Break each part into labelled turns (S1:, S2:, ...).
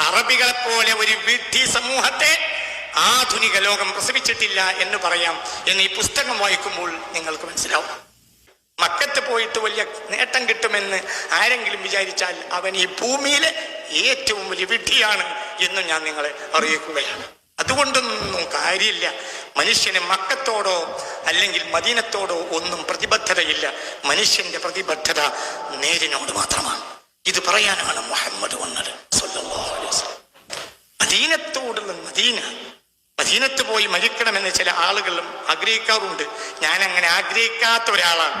S1: അറബികളെ പോലെ ഒരു വിഡ്ഢി സമൂഹത്തെ ആധുനിക ലോകം പ്രസവിച്ചിട്ടില്ല എന്ന് പറയാം എന്ന് ഈ പുസ്തകം വായിക്കുമ്പോൾ നിങ്ങൾക്ക് മനസ്സിലാവും. മക്കത്ത് പോയിട്ട് വലിയ നേട്ടം കിട്ടുമെന്ന് ആരെങ്കിലും വിചാരിച്ചാൽ അവൻ ഈ ഭൂമിയിലെ ഏറ്റവും വലിയ വിഡ്ഢിയാണ് എന്ന് ഞാൻ നിങ്ങളെ അറിയിക്കുകയാണ്. അതുകൊണ്ടൊന്നും കാര്യമില്ല. മനുഷ്യന് മക്കത്തോടോ അല്ലെങ്കിൽ മദീനത്തോടോ ഒന്നും പ്രതിബദ്ധതയില്ല. മനുഷ്യന്റെ പ്രതിബദ്ധത നേരിനോട് മാത്രമാണ്. ഇത് പറയാനാണ് മുഹമ്മദ് വന്നത്. മദീനത്തോടുള്ള മദീന മദീനത്ത് പോയി മരിക്കണമെന്ന് ചില ആളുകളും ആഗ്രഹിക്കാറുണ്ട്. ഞാൻ അങ്ങനെ ആഗ്രഹിക്കാത്ത ഒരാളാണ്.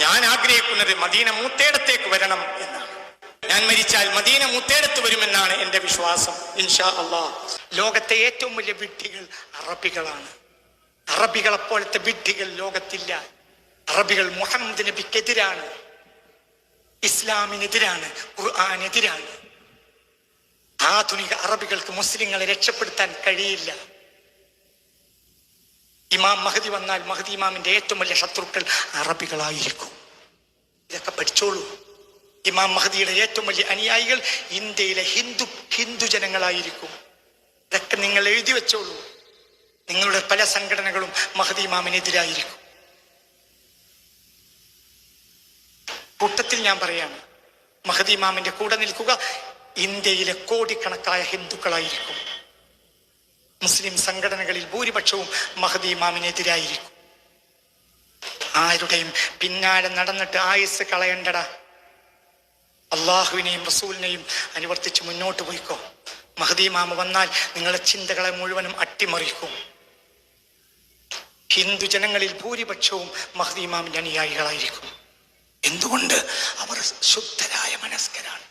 S1: ഞാൻ ആഗ്രഹിക്കുന്നത് മദീന മൂത്തേടത്തേക്ക് വരണം എന്നാണ്. ഞാൻ മരിച്ചാൽ മദീന മൂത്തേടത്ത് വരുമെന്നാണ് എന്റെ വിശ്വാസം ഇൻഷാ അള്ളാ. ലോകത്തെ ഏറ്റവും വലിയ വിഡ്ഢികൾ അറബികളാണ്. അറബികളെ പോലത്തെ വിഡ്ഢികൾ ലോകത്തില്ല. അറബികൾ മുഹമ്മദ് നബിക്കെതിരാണ്. ഇസ്ലാമിനെതിരാണ് ഖുർആാനെതിരാണ്. ആധുനിക അറബികൾക്ക് മുസ്ലിങ്ങളെ രക്ഷപ്പെടുത്താൻ കഴിയില്ല. ഇമാം മഹദി വന്നാൽ മഹദി ഇമാമിന്റെ ഏറ്റവും വലിയ ശത്രുക്കൾ അറബികളായിരിക്കും. ഇതൊക്കെ പഠിച്ചോളൂ. ഇമാം മഹദിയുടെ ഏറ്റവും വലിയ അനുയായികൾ ഇന്ത്യയിലെ ഹിന്ദു ഹിന്ദു ജനങ്ങളായിരിക്കും. ഇതൊക്കെ നിങ്ങൾ എഴുതി വെച്ചോളൂ. നിങ്ങളുടെ പല സംഘടനകളും മഹദി ഇമാമിനെതിരായിരിക്കും. കൂട്ടത്തിൽ ഞാൻ പറയാണ് മഹദി ഇമാമിന്റെ കൂടെ നിൽക്കുക ഇന്ത്യയിലെ കോടിക്കണക്കായ ഹിന്ദുക്കളായിരിക്കും. മുസ്ലിം സംഘടനകളിൽ ഭൂരിപക്ഷവും മഹദി ഇമാമിനെതിരായിരിക്കും. ആരുടെയും പിന്നാലെ നടന്നിട്ട് ആയുസ് കളയണ്ടട. അള്ളാഹുവിനെയും റസൂലിനെയും അനുവർത്തിച്ച് മുന്നോട്ട് പോയിക്കോ. മഹദി മാമ വന്നാൽ നിങ്ങളുടെ ചിന്തകളെ മുഴുവനും അട്ടിമറിക്കും. ഹിന്ദു ജനങ്ങളിൽ ഭൂരിപക്ഷവും മഹദി മാമിന്റെ അനുയായികളായിരിക്കും. എന്തുകൊണ്ട് അവർ ശുദ്ധരായ മനസ്കരാണ്?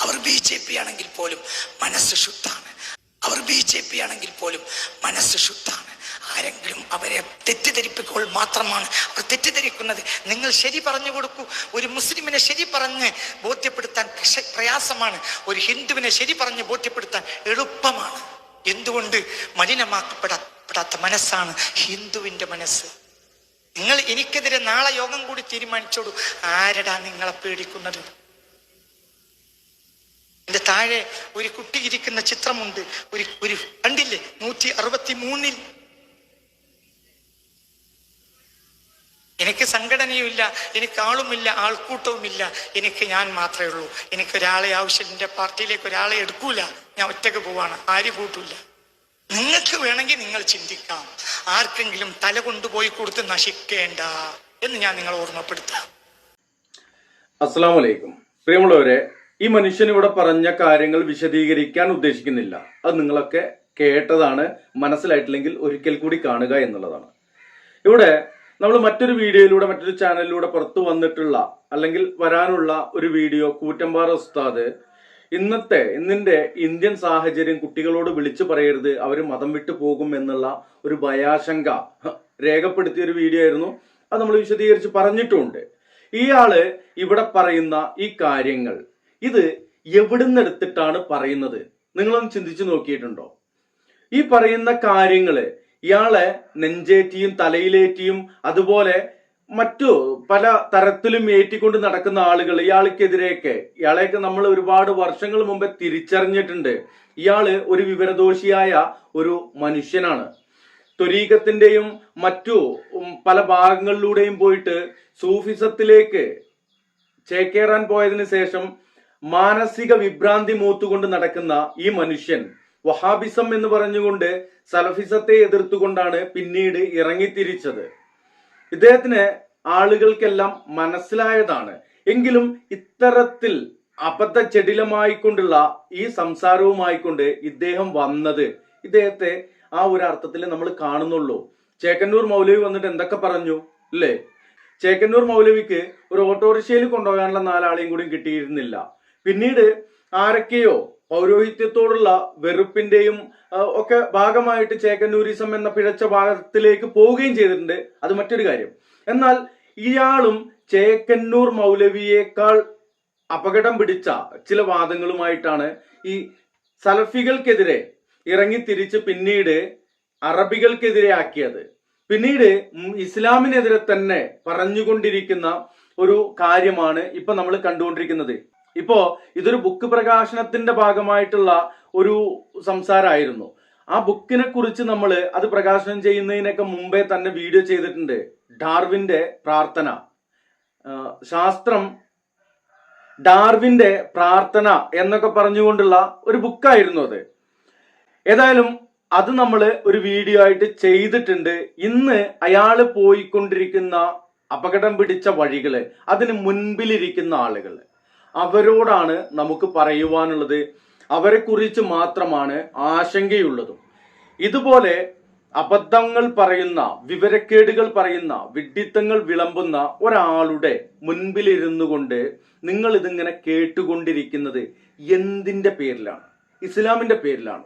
S1: അവർ ബി ജെ പി ആണെങ്കിൽ പോലും മനസ്സ് ശുദ്ധാണ് അവർ ബി ജെ പി ആണെങ്കിൽ പോലും മനസ്സ് ശുദ്ധാണ് ആരെങ്കിലും അവരെ തെറ്റിദ്ധരിപ്പിക്കുമ്പോൾ മാത്രമാണ് അവർ തെറ്റിദ്ധരിക്കുന്നത്. നിങ്ങൾ ശരി പറഞ്ഞു കൊടുക്കൂ. ഒരു മുസ്ലിമിനെ ശരി പറഞ്ഞ് ബോധ്യപ്പെടുത്താൻ പ്രയാസമാണ്. ഒരു ഹിന്ദുവിനെ ശരി പറഞ്ഞ് ബോധ്യപ്പെടുത്താൻ എളുപ്പമാണ്. എന്തുകൊണ്ട് മലിനമാക്കപ്പെടാത്ത മനസ്സാണ് ഹിന്ദുവിന്റെ മനസ്സ്. നിങ്ങൾ എനിക്കെതിരെ നാളെ യോഗം കൂടി തീരുമാനിച്ചോടും ആരടാ നിങ്ങളെ പേടിക്കുന്നത്? എന്റെ താഴെ ഒരു കുട്ടി ഇരിക്കുന്ന ചിത്രമുണ്ട്. ഒരു ഒരു കണ്ടില്ലേ? നൂറ്റി അറുപത്തി മൂന്നിൽ എനിക്ക് സംഘടനയുമില്ല എനിക്ക് ആളുമില്ല ആൾക്കൂട്ടവുമില്ല. എനിക്ക് ഞാൻ മാത്രമേ ഉള്ളൂ. എനിക്ക് ഒരാളെ ആവശ്യം എന്റെ പാർട്ടിയിലേക്ക് ഒരാളെ എടുക്കൂല. ഞാൻ ഒറ്റയ്ക്ക് പോവാണ് ആര് കൂട്ടൂല. നിങ്ങൾക്ക് വേണമെങ്കിൽ നിങ്ങൾ ചിന്തിക്കാം. ആർക്കെങ്കിലും തല കൊണ്ടുപോയി കൊടുത്ത് നശിക്കേണ്ട എന്ന് ഞാൻ നിങ്ങളെ ഓർമ്മപ്പെടുത്താം.
S2: അസ്സാം പ്രിയമുള്ളവരെ ഈ മനുഷ്യൻ ഇവിടെ പറഞ്ഞ കാര്യങ്ങൾ വിശദീകരിക്കാൻ ഉദ്ദേശിക്കുന്നില്ല. അത് നിങ്ങളൊക്കെ കേട്ടതാണ് മനസ്സിലായിട്ടില്ലെങ്കിൽ ഒരിക്കൽ കൂടി കാണുക എന്നുള്ളതാണ്. ഇവിടെ നമ്മൾ മറ്റൊരു വീഡിയോയിലൂടെ മറ്റൊരു ചാനലിലൂടെ പുറത്തു വന്നിട്ടുള്ള അല്ലെങ്കിൽ വരാനുള്ള ഒരു വീഡിയോ കൂറ്റമ്പാറ ഉസ്താദ് ഇന്നത്തെ ഇന്നിന്റെ ഇന്ത്യൻ സാഹചര്യം കുട്ടികളോട് വിളിച്ചു പറയരുത് അവർ മതം വിട്ടു പോകും എന്നുള്ള ഒരു ഭയാശങ്ക. രേഖപ്പെടുത്തിയ ഒരു വീഡിയോ ആയിരുന്നു. അത് നമ്മൾ വിശദീകരിച്ച് പറഞ്ഞിട്ടുമുണ്ട് ഇയാൾ ഇവിടെ പറയുന്ന ഈ കാര്യങ്ങൾ ഇത് എവിടുന്ന് എടുത്തിട്ടാണ് പറയുന്നത്? നിങ്ങളൊന്ന് ചിന്തിച്ചു നോക്കിയിട്ടുണ്ടോ? ഈ പറയുന്ന കാര്യങ്ങൾ ഇയാളെ നെഞ്ചേറ്റിയും തലയിലേറ്റിയും അതുപോലെ മറ്റു പല തരത്തിലും ഏറ്റിക്കൊണ്ട് നടക്കുന്ന ആളുകൾ ഇയാൾക്കെതിരെയൊക്കെ ഇയാളെയൊക്കെ നമ്മൾ ഒരുപാട് വർഷങ്ങൾ മുമ്പേ തിരിച്ചറിഞ്ഞിട്ടുണ്ട്. ഇയാൾ ഒരു വിവരദോഷിയായ ഒരു മനുഷ്യനാണ്. ത്വരീകത്തിന്റെയും മറ്റു പല ഭാഗങ്ങളിലൂടെയും പോയിട്ട് സൂഫിസത്തിലേക്ക് ചേക്കേറാൻ പോയതിനു ശേഷം മാനസിക വിഭ്രാന്തി മൂത്തുകൊണ്ട് നടക്കുന്ന ഈ മനുഷ്യൻ വഹാബിസം എന്ന് പറഞ്ഞുകൊണ്ട് സലഫിസത്തെ എതിർത്തുകൊണ്ടാണ് പിന്നീട് ഇറങ്ങിത്തിരിച്ചത്. ഇദ്ദേഹത്തിന് ആളുകൾക്കെല്ലാം മനസ്സിലായതാണ്. എങ്കിലും ഇത്തരത്തിൽ അബദ്ധ ചെടിലമായിക്കൊണ്ടുള്ള ഈ സംസാരവുമായിക്കൊണ്ട് ഇദ്ദേഹം വന്നത്. ഇദ്ദേഹത്തെ ആ ഒരു അർത്ഥത്തിൽ നമ്മൾ കാണുന്നുള്ളൂ. ചേക്കന്നൂർ മൗലവി വന്നിട്ട് എന്തൊക്കെ പറഞ്ഞു? അല്ലേ ചേക്കന്നൂർ മൗലവിക്ക് ഒരു ഓട്ടോറിക്ഷയിൽ കൊണ്ടുപോകാനുള്ള നാലാളെയും കൂടി കിട്ടിയിരുന്നില്ല. പിന്നീട് ആരൊക്കെയോ പൗരോഹിത്യത്തോടുള്ള വെറുപ്പിന്റെയും ഒക്കെ ഭാഗമായിട്ട് ചേക്കന്നൂരിസം എന്ന പിഴച്ച ഭാഗത്തിലേക്ക് പോവുകയും ചെയ്തിട്ടുണ്ട്. അത് മറ്റൊരു കാര്യം. എന്നാൽ ഇയാളും ചേക്കന്നൂർ മൗലവിയേക്കാൾ അപകടം പിടിച്ച ചില വാദങ്ങളുമായിട്ടാണ് ഈ സലഫികൾക്കെതിരെ ഇറങ്ങി തിരിച്ച് പിന്നീട് അറബികൾക്കെതിരെ ആക്കിയത്. പിന്നീട് ഇസ്ലാമിനെതിരെ തന്നെ പറഞ്ഞുകൊണ്ടിരിക്കുന്ന ഒരു കാര്യമാണ് ഇപ്പൊ നമ്മൾ കണ്ടുകൊണ്ടിരിക്കുന്നത്. ഇപ്പോ ഇതൊരു ബുക്ക് പ്രകാശനത്തിന്റെ ഭാഗമായിട്ടുള്ള ഒരു സംസാരമായിരുന്നു. ആ ബുക്കിനെ കുറിച്ച് നമ്മൾ അത് പ്രകാശനം ചെയ്യുന്നതിനൊക്കെ മുമ്പേ തന്നെ വീഡിയോ ചെയ്തിട്ടുണ്ട്. ഡാർവിന്റെ പ്രാർത്ഥന. ശാസ്ത്രം ഡാർവിന്റെ പ്രാർത്ഥന എന്നൊക്കെ പറഞ്ഞുകൊണ്ടുള്ള ഒരു ബുക്കായിരുന്നു അത്. ഏതായാലും അത് നമ്മൾ ഒരു വീഡിയോ ആയിട്ട് ചെയ്തിട്ടുണ്ട്. ഇന്ന് അയാൾ പോയിക്കൊണ്ടിരിക്കുന്ന അപകടം പിടിച്ച വഴികൾ അതിന് മുൻപിലിരിക്കുന്ന ആളുകൾ അവരോടാണ് നമുക്ക് പറയുവാനുള്ളത്. അവരെ കുറിച്ച് മാത്രമാണ് ആശങ്കയുള്ളതും. ഇതുപോലെ അബദ്ധങ്ങൾ പറയുന്ന വിവരക്കേടുകൾ പറയുന്ന വിഡ്ഢിത്തങ്ങൾ വിളമ്പുന്ന ഒരാളുടെ മുൻപിലിരുന്നു കൊണ്ട് നിങ്ങൾ ഇതിങ്ങനെ കേട്ടുകൊണ്ടിരിക്കുന്നത് എന്തിന്റെ പേരിലാണ്? ഇസ്ലാമിന്റെ പേരിലാണ്.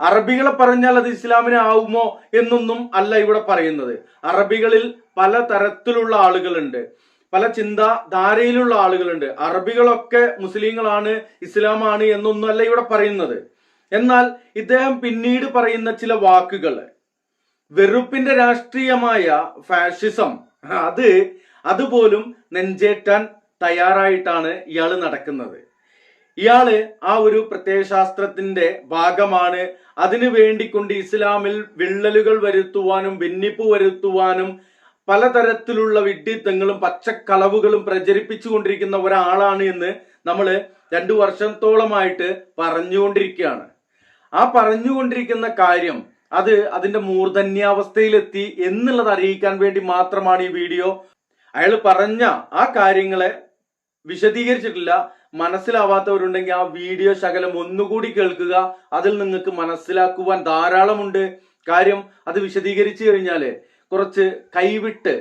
S2: അറബികളെ പറഞ്ഞാൽ അത് ഇസ്ലാമിനെ ആവുമോ എന്നൊന്നും അല്ല ഇവിടെ പറയുന്നത്. അറബികളിൽ പല തരത്തിലുള്ള ആളുകളുണ്ട്. പല ചിന്താധാരയിലുള്ള ആളുകളുണ്ട്. അറബികളൊക്കെ മുസ്ലിങ്ങളാണ് ഇസ്ലാമാണ് എന്നൊന്നുമല്ല ഇവിടെ പറയുന്നത്. എന്നാൽ ഇദ്ദേഹം പിന്നീട് പറയുന്ന ചില വാക്കുകൾ. വെറുപ്പിന്റെ രാഷ്ട്രീയമായ ഫാഷിസം. അത് അതുപോലും നെഞ്ചേറ്റാൻ തയ്യാറായിട്ടാണ് ഇയാൾ നടക്കുന്നത്. ഇയാൾ ആ ഒരു പ്രത്യയശാസ്ത്രത്തിന്റെ ഭാഗമാണ്. അതിനു വേണ്ടിക്കൊണ്ട് ഇസ്ലാമിൽ വിള്ളലുകൾ വരുത്തുവാനും ഭിന്നിപ്പ് വരുത്തുവാനും പലതരത്തിലുള്ള വിഡ്ഢിത്തങ്ങളും പച്ചക്കളവുകളും പ്രചരിപ്പിച്ചു കൊണ്ടിരിക്കുന്ന ഒരാളാണ് എന്ന് നമ്മൾ രണ്ടു വർഷത്തോളമായിട്ട് പറഞ്ഞുകൊണ്ടിരിക്കുകയാണ്. ആ പറഞ്ഞുകൊണ്ടിരിക്കുന്ന കാര്യം അത് അതിന്റെ മൂർധന്യാവസ്ഥയിലെത്തി എന്നുള്ളത് അറിയിക്കാൻ വേണ്ടി മാത്രമാണ് ഈ വീഡിയോ. അയാൾ പറഞ്ഞ ആ കാര്യങ്ങളെ വിശദീകരിച്ചിട്ടില്ല. മനസ്സിലാവാത്തവരുണ്ടെങ്കിൽ ആ വീഡിയോ ശകലം ഒന്നുകൂടി കേൾക്കുക. അതിൽ നിങ്ങൾക്ക് മനസ്സിലാക്കുവാൻ ധാരാളമുണ്ട്. കാര്യം അത് വിശദീകരിച്ചു കഴിഞ്ഞാൽ കുറച്ച് കൈവിട്ട്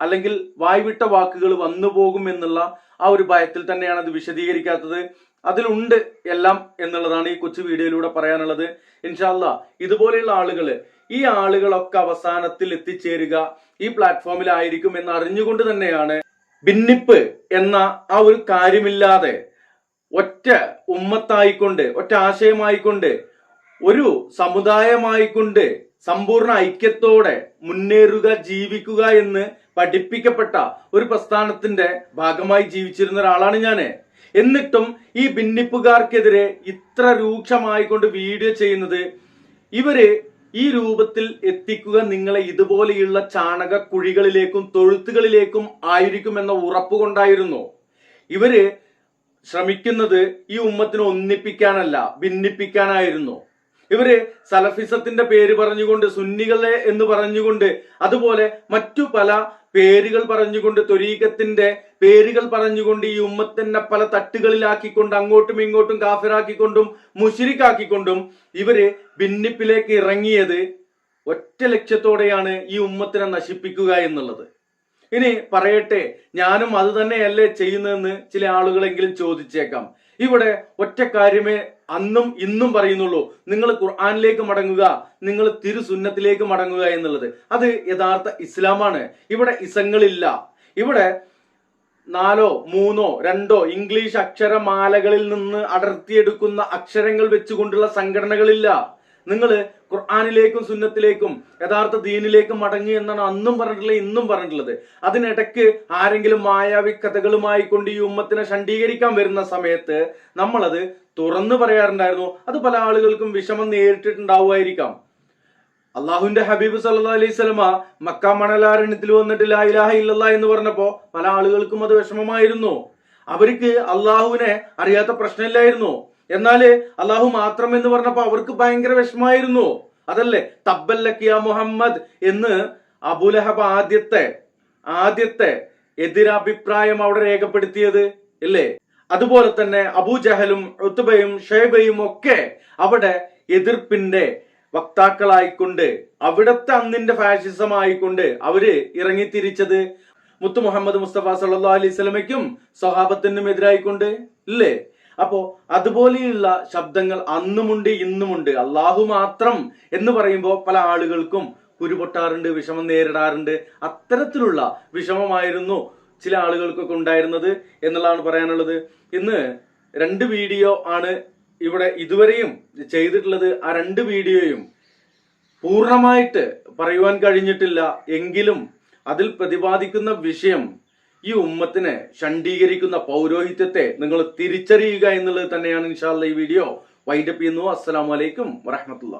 S2: അല്ലെങ്കിൽ വായ്വിട്ട വാക്കുകൾ വന്നു പോകും എന്നുള്ള ആ ഒരു ഭയത്തിൽ തന്നെയാണ് അത് വിശദീകരിക്കാത്തത്. അതിലുണ്ട് എല്ലാം എന്നുള്ളതാണ് ഈ കൊച്ചു വീഡിയോയിലൂടെ പറയാനുള്ളത്. ഇൻഷാല്ല ഇതുപോലെയുള്ള ആളുകൾ ഈ ആളുകളൊക്കെ അവസാനത്തിൽ എത്തിച്ചേരുക ഈ പ്ലാറ്റ്ഫോമിലായിരിക്കും എന്ന് അറിഞ്ഞുകൊണ്ട് തന്നെയാണ് ഭിന്നിപ്പ് എന്ന ആ ഒരു കാര്യമില്ലാതെ ഒറ്റ ഉമ്മത്തായിക്കൊണ്ട് ഒറ്റ ആശയമായിക്കൊണ്ട് ഒരു സമുദായമായിക്കൊണ്ട് സമ്പൂർണ ഐക്യത്തോടെ മുന്നേറുക ജീവിക്കുക എന്ന് പഠിപ്പിക്കപ്പെട്ട ഒരു പ്രസ്ഥാനത്തിന്റെ ഭാഗമായി ജീവിച്ചിരുന്ന ഒരാളാണ് ഞാൻ. എന്നിട്ടും ഈ ഭിന്നിപ്പുകാർക്കെതിരെ ഇത്ര രൂക്ഷമായി കൊണ്ട് വീഡിയോ ചെയ്യുന്നത് ഇവർ ഈ രൂപത്തിൽ എത്തിക്കുക നിങ്ങളെ ഇതുപോലെയുള്ള ചാണക കുഴികളിലേക്കും തൊഴുത്തുകളിലേക്കും ആയിരിക്കുമെന്ന ഉറപ്പ് കൊണ്ടായിരുന്നു. ഇവർ ശ്രമിക്കുന്നത് ഈ ഉമ്മത്തിനെ ഒന്നിപ്പിക്കാനല്ല ഭിന്നിപ്പിക്കാനായിരുന്നു. ഇവർ സലഫിസത്തിന്റെ പേര് പറഞ്ഞുകൊണ്ട് സുന്നികളെ എന്ന് പറഞ്ഞുകൊണ്ട് അതുപോലെ മറ്റു പല പേരുകൾ പറഞ്ഞുകൊണ്ട് ത്വരീകത്തിന്റെ പേരുകൾ പറഞ്ഞുകൊണ്ട് ഈ ഉമ്മത്തിനെ പല തട്ടുകളിലാക്കിക്കൊണ്ട് അങ്ങോട്ടും ഇങ്ങോട്ടും കാഫിറാക്കിക്കൊണ്ടും മുഷിരിക്കാക്കിക്കൊണ്ടും ഇവർ ഭിന്നിപ്പിലേക്ക് ഇറങ്ങിയത് ഒറ്റ ലക്ഷ്യത്തോടെയാണ് ഈ ഉമ്മത്തിനെ നശിപ്പിക്കുക എന്നുള്ളത്. ഇനി പറയട്ടെ ഞാനും അത് തന്നെയല്ലേ ചെയ്യുന്നതെന്ന് ചില ആളുകളെങ്കിലും ചോദിച്ചേക്കാം. ഇവിടെ ഒറ്റ കാര്യമേ അന്നും ഇന്നും പറയുന്നുള്ളൂ. നിങ്ങൾ ഖുർആാനിലേക്ക് മടങ്ങുക നിങ്ങൾ തിരുസുന്നത്തിലേക്ക് മടങ്ങുക എന്നുള്ളത്. അത് യഥാർത്ഥ ഇസ്ലാമാണ്. ഇവിടെ ഇസങ്ങളില്ല. ഇവിടെ നാലോ മൂന്നോ രണ്ടോ ഇംഗ്ലീഷ് അക്ഷരമാലകളിൽ നിന്ന് അടർത്തിയെടുക്കുന്ന അക്ഷരങ്ങൾ വെച്ചുകൊണ്ടുള്ള സംഘടനകളില്ല. നിങ്ങൾ ഖുർആാനിലേക്കും സുന്നത്തിലേക്കും യഥാർത്ഥ ദീനിലേക്കും മടങ്ങി എന്നാണ് അന്നും പറഞ്ഞിട്ടുള്ളത് ഇന്നും പറഞ്ഞിട്ടുള്ളത്. അതിനിടയ്ക്ക് ആരെങ്കിലും മായാവി കഥകളുമായി കൊണ്ട് ഈ ഉമ്മത്തിനെ ഷണ്ടീകരിക്കാൻ വരുന്ന സമയത്ത് നമ്മളത് തുറന്നു പറയാറുണ്ടായിരുന്നു. അത് പല ആളുകൾക്കും വിഷമം നേരിട്ടിട്ടുണ്ടാവുമായിരിക്കാം. അള്ളാഹുവിന്റെ ഹബീബ് സല്ലാ അലൈഹി സ്വലമ മക്ക മണലാരണ്യത്തിൽ വന്നിട്ട് ലാ ഇലാഹ ഇല്ലല്ലാ എന്ന് പറഞ്ഞപ്പോ പല ആളുകൾക്കും അത് വിഷമമായിരുന്നു. അവർക്ക് അള്ളാഹുവിനെ അറിയാത്ത പ്രശ്നമില്ലായിരുന്നു. എന്നാൽ അള്ളാഹു മാത്രം എന്ന് പറഞ്ഞപ്പോൾ അവർക്ക് ഭയങ്കര വിഷമായിരുന്നു അതല്ലേ? തബ്ബല്ലക്കിയ മുഹമ്മദ് എന്ന് അബുലഹബ് ആദ്യത്തെ ആദ്യത്തെ എതിരഭിപ്രായം അവിടെ രേഖപ്പെടുത്തിയത് ഇല്ലേ? അതുപോലെ തന്നെ അബൂജഹലും ഋത്തുബയും ഷേബയും ഒക്കെ അവിടെ എതിർപ്പിന്റെ വക്താക്കളായിക്കൊണ്ട് അവിടത്തെ അന്നിന്റെ ഫാഷിസം ആയിക്കൊണ്ട് അവർ ഇറങ്ങിത്തിരിച്ചത് മുത്തു മുഹമ്മദ് മുസ്തഫ സല്ലാ അലൈഹി സ്വലമയ്ക്കും സ്വഹാബത്തിനും എതിരായിക്കൊണ്ട് ഇല്ലേ? അപ്പോ അതുപോലെയുള്ള ശബ്ദങ്ങൾ അന്നുമുണ്ട് ഇന്നുമുണ്ട്. അള്ളാഹു മാത്രം എന്ന് പറയുമ്പോൾ പല ആളുകൾക്കും കുരുപൊട്ടാറുണ്ട് വിഷമം നേരിടാറുണ്ട്. അത്തരത്തിലുള്ള വിഷമമായിരുന്നു ചില ആളുകൾക്കൊക്കെ ഉണ്ടായിരുന്നത് എന്നുള്ളതാണ് പറയാനുള്ളത്. ഇന്ന് രണ്ട് വീഡിയോ ആണ് ഇവിടെ ഇതുവരെയും ചെയ്തിട്ടുള്ളത്. ആ രണ്ട് വീഡിയോയും പൂർണമായിട്ട് പറയുവാൻ കഴിഞ്ഞിട്ടില്ല. എങ്കിലും അതിൽ പ്രതിപാദിക്കുന്ന വിഷയം ഈ ഉമ്മത്തിനെ ഷണ്ഡീകരിക്കുന്ന പൗരോഹിത്യത്തെ നിങ്ങൾ തിരിച്ചറിയുക എന്നുള്ളത് തന്നെയാണ് ഇൻഷാല്ല ഈ വീഡിയോ. വൈൻഡപ്പ് ചെയ്യുന്നു. അസ്സലാമലൈക്കും വറഹമത്തുള്ള